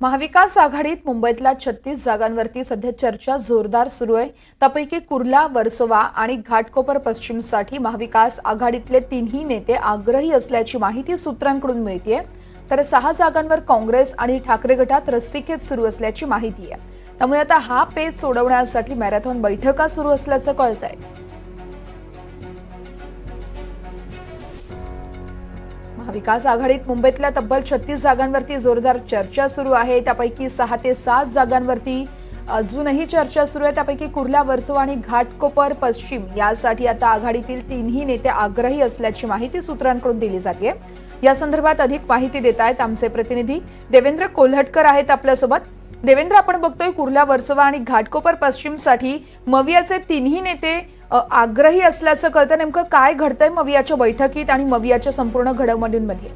महाविकास आघाडीत मुंबईतल्या छत्तीस जागांवरती सध्या चर्चा जोरदार सुरू आहे. त्यापैकी कुर्ला वर्सोवा आणि घाटकोपर पश्चिमसाठी महाविकास आघाडीतले तिन्ही नेते आग्रही असल्याची माहिती सूत्रांकडून मिळतीये. तर सहा जागांवर काँग्रेस आणि ठाकरे गटात रस्सीखेच सुरू असल्याची माहिती आहे. त्यामुळे आता हा पेच सोडवण्यासाठी मॅरेथॉन बैठका सुरू असल्याचं कळत आहे महाविकास आघाडीत मुंबईतल्या तब्बल छत्तीस जागांवरती जोरदार चर्चा सुरू आहे. त्यापैकी सहा ते सात जागांवरती अजूनही चर्चा सुरू आहे. त्यापैकी कुर्ला वर्सोवा आणि घाटकोपर पश्चिम यासाठी आता आघाडीतील तिन्ही नेते आग्रही असल्याची माहिती सूत्रांकडून दिली जाते. या संदर्भात अधिक माहिती देत आहेत आमचे प्रतिनिधी देवेंद्र कोल्हटकर आहेत आपल्यासोबत. देवेंद्र आपण बघतोय कुर्ला वर्सोवा आणि घाटकोपर पश्चिमसाठी मवियाचे तिन्ही नेते आग्रही असल्याचं कळतं नेमकं काय घडतंय मवियाच्या बैठकीत आणि मवियाच्या संपूर्ण घडामोडींमध्ये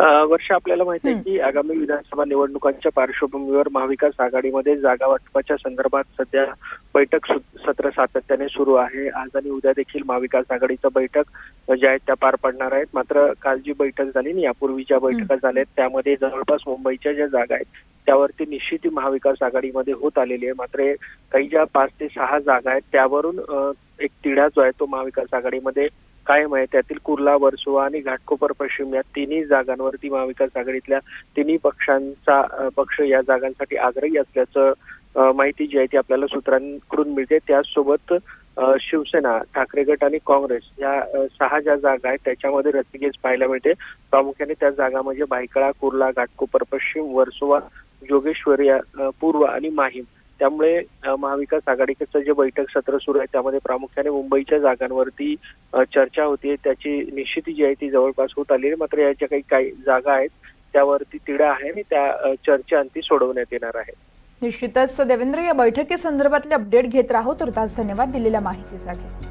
वर्ष आपल्याला माहिती आहे की आगामी विधानसभा निवडणुकांच्या पार्श्वभूमीवर महाविकास आघाडीमध्ये जागा वाटपाच्या संदर्भात सध्या बैठक सत्र सातत्याने सुरू आहे. आज आणि उद्या देखील महाविकास आघाडीचं बैठक ज्या आहेत त्या पार पडणार आहेत. मात्र काल जी बैठक झाली आणि यापूर्वी ज्या बैठका झाल्या आहेत त्यामध्ये जवळपास मुंबईच्या ज्या जागा आहेत त्यावरती निश्चित महाविकास आघाडीमध्ये होत आलेली आहे. मात्र काही ज्या पाच ते सहा जागा आहेत त्यावरून एक तिढा जो आहे तो महाविकास आघाडीमध्ये कायम आहे? त्यातील कुर्ला वर्सोवा आणि घाटकोपर पश्चिम या तिन्ही जागांवरती महाविकास आघाडीतल्या तिन्ही पक्षांचा पक्ष या जागांसाठी आग्रही असल्याचं माहिती जी आहे ती आपल्याला सूत्रांकडून मिळते. त्याचसोबत शिवसेना ठाकरे गट आणि काँग्रेस या सहा ज्या जागा आहेत त्याच्यामध्ये रत्नगेज पाहायला मिळते. प्रामुख्याने त्या जागा म्हणजे भायखळा कुर्ला घाटकोपर पश्चिम वर्सोवा जोगेश्वर या, पूर्व आणि माहीम. त्यामुळे महाविकास आघाडीचं जे बैठक सत्र सुरू आहे त्यामध्ये प्रामुख्याने मुंबईच्या जागांवरती चर्चा होती त्याची निश्चिती जी आहे ती जवळपास होत आली आहे. मात्र याच्या काही काही जागा आहेत. त्यावरती तिढा आहे आणि त्या चर्चा अंती सोडवण्यात येणार आहे. निश्चितच. देवेंद्र या बैठकी संदर्भातले अपडेट घेत राहू. तर तास धन्यवाद दिलेल्या माहितीसाठी.